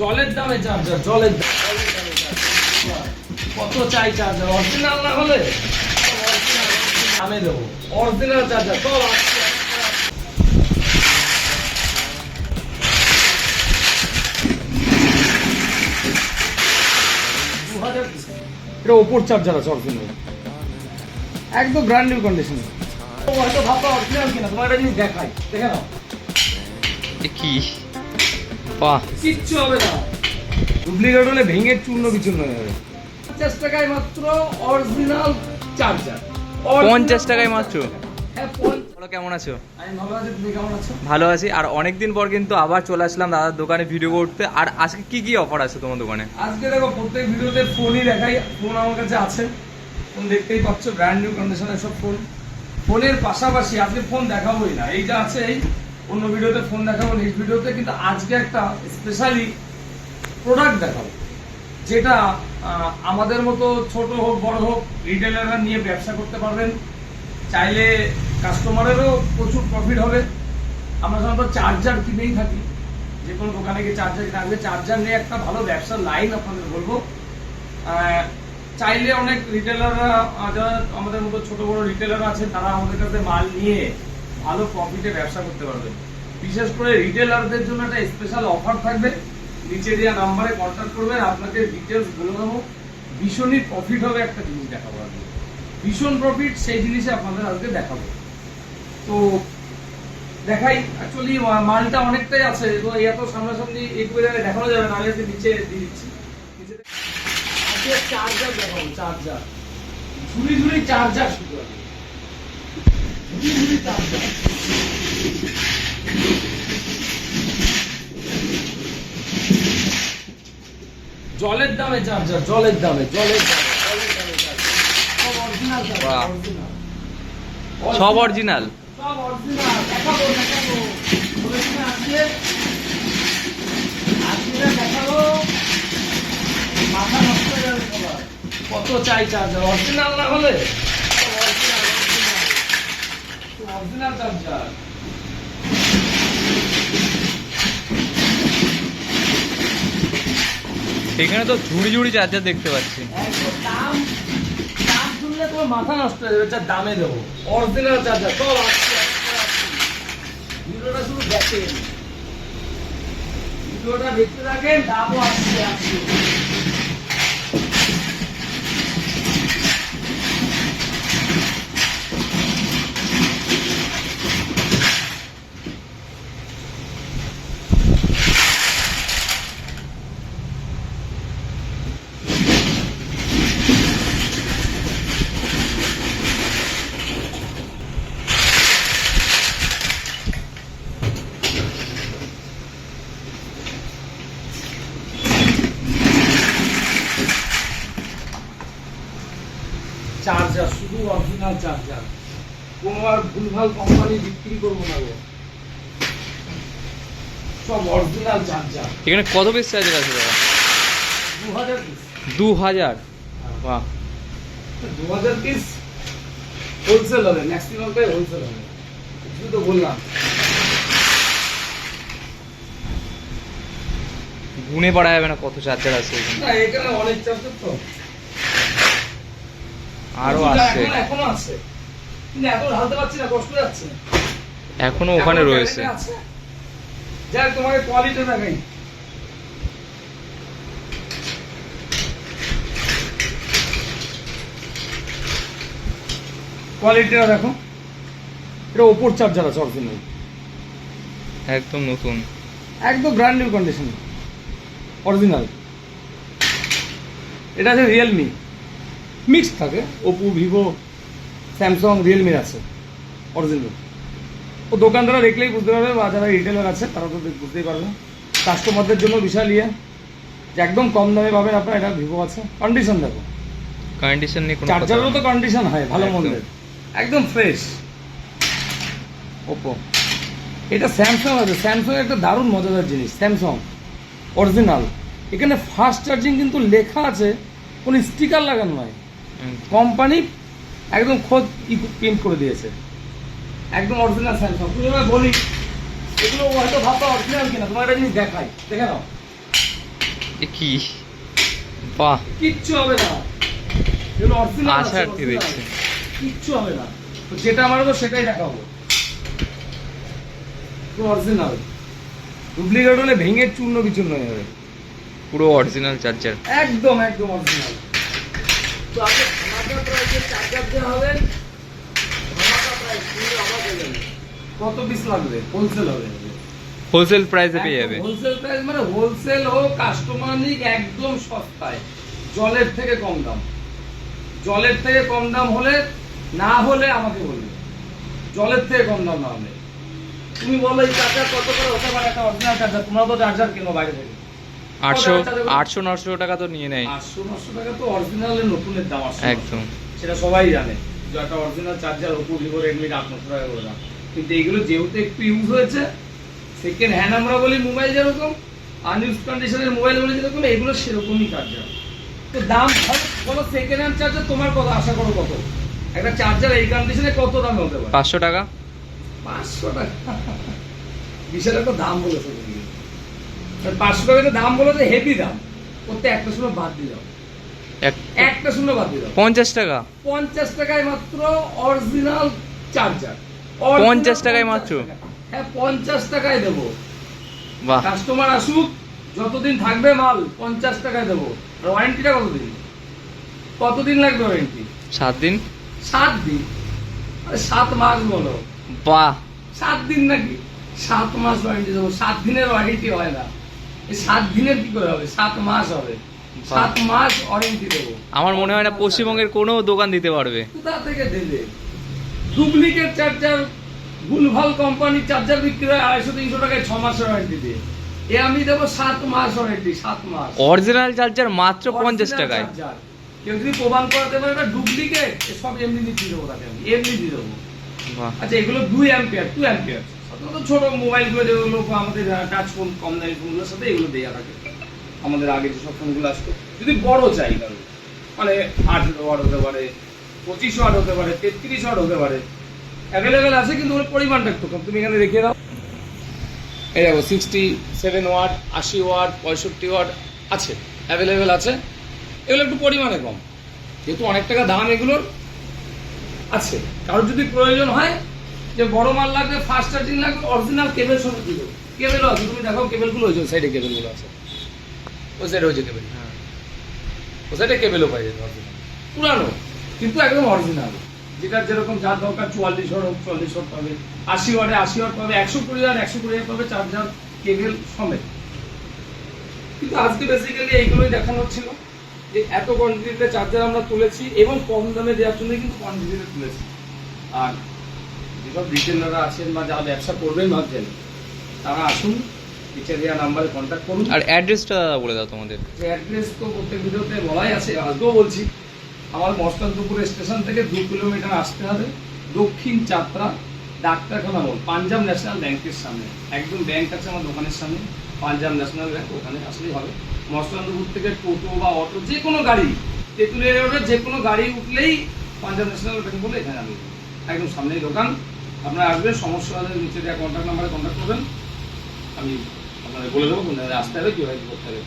জলের দামে চার্জার জলের কত চাই চার্জার অরিজিনাল না হলে? দামে দেবো। অরিজিনাল চার্জার হাজার এটা ওপর চার্জার আছে অরিজিনাল একদম ব্র্যান্ড নিউ কন্ডিশন হয়তো ভাববা অরিজিনাল কিনা, তোমার জিনিস দেখাই। দেখে নাও। কি? বাহ। কিচ্ছু হবে না। ডুপ্লিকেট হলে ভেঙে চূর্ণ বিচূর্ণ হয়ে যাবে। পঞ্চাশ টাকায় মাত্র অরিজিনাল চার্জার পঞ্চাশ টাকায় মাত্র? হ্যাঁ কেমন আছো? ভালো আছি আর অনেকদিন পর কিন্তু আবার চলে আসলাম দাদার দোকানে ভিডিও করতে। আর আজকে কি কি অফার আছে তোমার দোকানে? আজকে দেখো প্রত্যেক ভিডিওতে ফোনই দেখাই। ফোন আমার কাছে আছে। ফোন দেখতেই পাচ্ছ ব্র্যান্ড নিউ কন্ডিশনের সব ফোন ফোনের পাশাপাশি আজকে ফোন দেখাবোই না। এই যা আছে এই অন্য ভিডিওতে ফোন দেখাবো নেক্সট ভিডিওতে কিন্তু আজকে একটা স্পেশালি প্রোডাক্ট দেখাবো, যেটা আমাদের মতো ছোট হোক, বড় হোক রিটেলাররা নিয়ে ব্যবসা করতে পারবেন। চাইলে কাস্টমারেরও প্রচুর প্রফিট হবে। আমরা সাধারণত চার্জার কিনেই থাকি। যে কোনো দোকানে গিয়ে চার্জার কিনে আসবে চার্জার নিয়ে একটা ভালো ব্যবসার লাইন আপনাদের বলব। চাইলে অনেক রিটেলাররা যারা আমাদের মতো ছোট বড় রিটেলার আছে তারা আমাদের কাছে মাল নিয়ে ভালো প্রফিটে ব্যবসা করতে পারবেন। বিশেষ করে রিটেলারদের জন্য একটা স্পেশাল অফার থাকবে। নিচে দেওয়া নাম্বারে কন্ট্যাক্ট করবেন আপনাকে ডিটেলস বলে দেবো। ভীষণই প্রফিট হবে একটা জিনিস দেখাবো ভীষণ প্রফিট সেই জিনিসে আপনাদের আজকে দেখাবো। তো দেখাই অ্যাকচুয়ালি মালটা অনেকটাই আছে, তো এত সামনাসামনি একটু দেখানো যাবে না, আমি নিচে দিয়ে দিচ্ছি। চার্জার দেখাবো চার্জার ঝুড়ি ঝুড়ি চার্জার শুধু আজকে। জলের দামে চার্জার জলের দামে জলের দামে সব অরিজিনাল। কত চাই চার্জার? অরিজিনাল না হলে? অরিজিনাল চার্জার এখানে তো ঝুড়ি ঝুড়ি চার্জার দেখতে পাচ্ছি। দাম দাম শুনলে তোমার মাথা নষ্ট হয়ে যাবে যা দামে দেবো। অরিজিনাল চার্জার সব আসছে। ভিডিওটা শুধু দেখেন। ভিডিওটা দেখতে থাকেন দামও আসছে আসছে চার্জার শুধু অরিজিনাল চার্জার কোনো আর ভুলভাল কোম্পানি বিক্রি করব না গো। সব অরিজিনাল চার্জার এখানে কত পিস চার্জার আছে দাদা? দু হাজার পিস দু হাজার বাহ। দু হাজার পিস হোলসেল হবে ম্যাক্সিমামটাই হোলসেল হবে। শুধু তো বললাম। গুনে পড়া যাবে না কত চার্জার আছে এখানে? অনেক চার্জার তো। আরও আছে। এখনো- আছে। কিন্তু এত ঢালতে পারছি না কষ্ট যাচ্ছে। এখনও ওখানে রয়েছে। যাক তোমাকে কোয়ালিটি দেখাই। কোয়ালিটিটা দেখো। এটা ওপর চার্জার আছে অরিজিনাল একদম নতুন। একদম ব্র্যান্ড নিউ কন্ডিশন অরিজিনাল এটা আছে রিয়েলমি মিক্স থাকে। ওপো ভিভো স্যামসং রিয়েলমির আছে অরিজিনাল ও দোকানদারা দেখলেই বুঝতে পারবে বা যারা রিটেলার আছে তারা তো বুঝতেই পারবে। কাস্টমারদের জন্য বিশাল ইয়ে। যে একদম কম দামে পাবেন আপনার এটা ভিভো আছে। কন্ডিশন দেখো। কন্ডিশন নিয়ে কোনো চার্জারও তো কন্ডিশন হয় ভালো। মন্দের। একদম ফ্রেশ ওপো এটা স্যামসাং আছে। স্যামসাং একটা দারুণ মজাদার জিনিস স্যামসাং অরিজিনাল এখানে ফাস্ট চার্জিং কিন্তু লেখা আছে কোনো স্টিকার লাগানো নয়। কোম্পানি একদম খোদ প্রিন্ট করে দিয়েছে। একদম অরিজিনাল স্যামসাং তুমি এবার বলি এগুলো হয়তো ভাববা অরিজিনাল কিনা তোমার একটা জিনিস দেখাই দেখে নাও। এ কি? বাহ। কিচ্ছু হবে না। এগুলো অরিজিনাল আশা আর কি দেখছি। কিচ্ছু হবে না। তো যেটা আমার হলো সেটাই দেখাবো। পুরো অরিজিনাল ডুপ্লিকেট হলে ভেঙে চূর্ণ বিচূর্ণ হয়ে যাবে। পুরো অরিজিনাল চার্জার। একদম একদম অরিজিনাল তো আপনি ধামাকা প্রাইসে চার্জার দেওয়া হবে। ধামাকা প্রাইস কিন্তু অবাক হয়ে যাবে। কত পিস লাগবে? হোলসেল হবে। হোলসেল প্রাইসে পেয়ে যাবে। হোলসেল প্রাইস মানে হোলসেল ও কাস্টমার একদম সস্তায়। জলের থেকে কম দাম। জলের থেকে কম দাম হলে না হলে আমাকে বলবে। জলের থেকে কম দাম না হলে। তুমি বলো এই চার্জার কত করে? হতে পারে একটা অরিজিনাল চার্জার তোমরা তো চার্জার কেনো বাইরে থেকে? আটশো? আটশো নশো টাকা তো নিয়ে নেয়। আটশো নশো টাকা তো অরিজিনালের নতুনের দাম আসছে একদম। সেটা সবাই জানে। যে একটা original charger Oppo Vivo Redmi আট নশো টাকা করে দাম। কিন্তু এগুলো যেহেতু একটু ইউজ হয়েছে সেকেন্ড হ্যান্ড আমরা বলি মোবাইল যেরকম আনইউজ কন্ডিশনের মোবাইল বলি যেরকম এগুলো সেরকমই চার্জার তো দাম বলো সেকেন্ড হ্যান্ড চার্জার তোমার কত? আশা করো কত? একটা চার্জার এই কন্ডিশনে কত দাম হতে পারে? পাঁচশো টাকা। পাঁচশো টাকা? বিশাল একটা দাম বলেছে পাঁচশো টাকা যে দাম বলেছে হেভি দাম। করতে একটা সময় বাদ দিয়ে দাও। একটা শূন্য বাদ দিয়ে দাও। পঞ্চাশ টাকা? পঞ্চাশ টাকায় মাত্র অরিজিনাল চার্জার 50 টাকায় মাত্র? হ্যাঁ পঞ্চাশ টাকায় দেবো। বাহ। কাস্টমার আসুক যতদিন থাকবে মাল পঞ্চাশ টাকায় দেবো। আর ওয়ারেন্টিটা কতদিন? কতদিন লাগবে ওয়ারেন্টি সাত দিন? সাত দিন। আরে সাত মাস বলো। বাহ। সাত দিন নাকি? সাত মাস ওয়ারেন্টি দেবো। সাত দিনের ওয়ারেন্টি হয় না। সাত দিনের কি করে হবে? সাত মাস হবে। সাত মাস ওয়ারেন্টি দেবো। আমার মনে হয় না পশ্চিমবঙ্গের কোনো দোকান দিতে পারবে। কোথা থেকে দেবে? ডুপ্লিকেট চার্জার ভুলভাল কোম্পানির চার্জার বিক্রি হয় আড়াইশো তিনশো টাকায় ছ মাসের ওয়ারেন্টি দিয়ে। এ আমি দেবো সাত মাস ওয়ারেন্টি সাত মাস। অরিজিনাল চার্জার মাত্র পঞ্চাশ টাকায়। কেউ যদি প্রমাণ করাতে পারে এটা ডুপ্লিকেট সব এমনি দিয়ে দেবো তাকে আমি। এমনি দিয়ে দেবো। আচ্ছা এগুলো দুই অ্যাম্পিয়ার টু অ্যাম্পিয়ার সাধারণত ছোট মোবাইলগুলো যেগুলো আমাদের টাচ ফোন কম দামি ফোনগুলোর সাথে এগুলো দেওয়া থাকে। আমাদের আগে যেসব ফোনগুলো আসতো, যদি বড় চাই কারণ মানে আঠেরো ওয়াট হতে পারে, পঁচিশ ওয়াট হতে পারে, তেত্রিশ ওয়াট হতে পারে অ্যাভেলেবেল আছে কিন্তু ওর পরিমাণটা একটু কম। তুমি এখানে দেখিয়ে দাও। এই দেখো সিক্সটি সেভেন ওয়াট আশি ওয়াট পঁয়ষট্টি ওয়াট আছে অ্যাভেলেবেল আছে। এগুলো একটু পরিমাণে কম। যেহেতু অনেক টাকা দাম এগুলোর আছে। কারোর যদি প্রয়োজন হয় যে বড় মাল লাগবে ফার্স্ট চার্জিং লাগবে অরিজিনাল কেবল সঙ্গে দিল কেবলও আছে তুমি দেখো কেবলগুলো হয়েছে সাইডে কেবলগুলো আছে। ওই সাইডে হয়েছে কেবল ও সাইডে কেবলও পাই যাবে অরিজিনাল পুরানো কিন্তু একদম অরিজিনাল যেটা যেরকম যার দরকার চুয়াল্লিশ ওয়াট হোক চল্লিশ ওয়াট পাবে আশি ওয়াটে আশি ওয়াট পাবে একশো কুড়ি ওয়াট একশো কুড়ি ওয়াট পাবে চার্জার কেবল সমেত। কিন্তু আজকে বেসিক্যালি এইগুলোই দেখানো ছিল যে এত কোয়ান্টিটিতে চার্জার আমরা তুলেছি এবং কম দামে দেওয়ার জন্য কিন্তু কোয়ান্টিটিতে তুলেছি। আর যেসব রিটেলাররা আছেন বা যারা ব্যবসা করবেন ভাবছেন তারা আসুন নিচে দেওয়া নাম্বারে কন্ট্যাক্ট করুন। আর অ্যাড্রেসটা বলে দাও তোমাদের। অ্যাড্রেস তো প্রত্যেক ভিডিওতে বলাই আছে আজকেও বলছি আমার মস্তানপুর স্টেশন থেকে দু কিলোমিটার আসতে হবে দক্ষিণ যাত্রা ডাক্তারখানা মোড় পাঞ্জাব ন্যাশনাল ব্যাংকের সামনে। একদম ব্যাংক আছে আমার দোকানের সামনে পাঞ্জাব ন্যাশনাল ব্যাংক ওখানে আসলেই হবে। মস্তানপুর থেকে টোটো বা অটো যে কোনো গাড়ি তেঁতুলিয়া রোডের যে কোনো গাড়ি উঠলেই পাঞ্জাব ন্যাশনাল ব্যাংক বলে এখানে আমি। একদম সামনেই দোকান। আপনারা আসবেন সমস্যা হলে নিচে দেওয়া কন্ট্যাক্ট নাম্বারে কন্ট্যাক্ট করবেন। আমি আপনাদের বলে দেবো কোন জায়গায় আসতে হবে কীভাবে করতে হবে।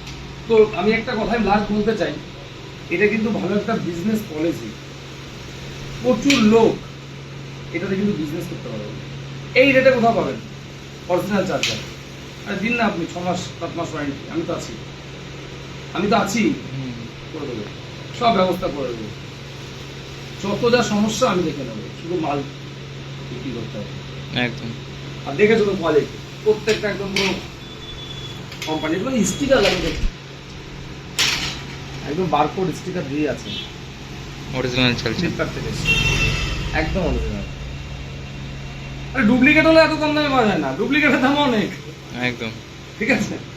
তো আমি একটা কথাই লাস্ট বলতে চাই। এটা কিন্তু ভালো একটা বিজনেস পলিসি প্রচুর লোক এটাতে কিন্তু বিজনেস করতে পারবে। এই রেটে কোথাও পাবেন? অরিজিনাল চার্জার আরে দিন না আপনি ছ মাস সাত মাস ওয়ারেন্টি আমি তো আছি। আমি তো আছি। করে দেবো। সব ব্যবস্থা করে দেবো। যত যা সমস্যা আমি দেখে নেব। শুধু মাল বিক্রি করতে হবে। একদম। আর দেখেছ তো কোয়ালিটি প্রত্যেকটা একদম পুরো কোম্পানি কোনো স্টিকার লাগে দেখি। একদম বারকোড স্টিকার দিয়ে আছে। অরিজিনাল চার্জার ফ্লিপকার্ট থেকে। একদম অরিজিনাল আরে ডুপ্লিকেট হলে এত কম দামে পাওয়া যায় না। ডুপ্লিকেটের দাম অনেক। একদম। ঠিক আছে?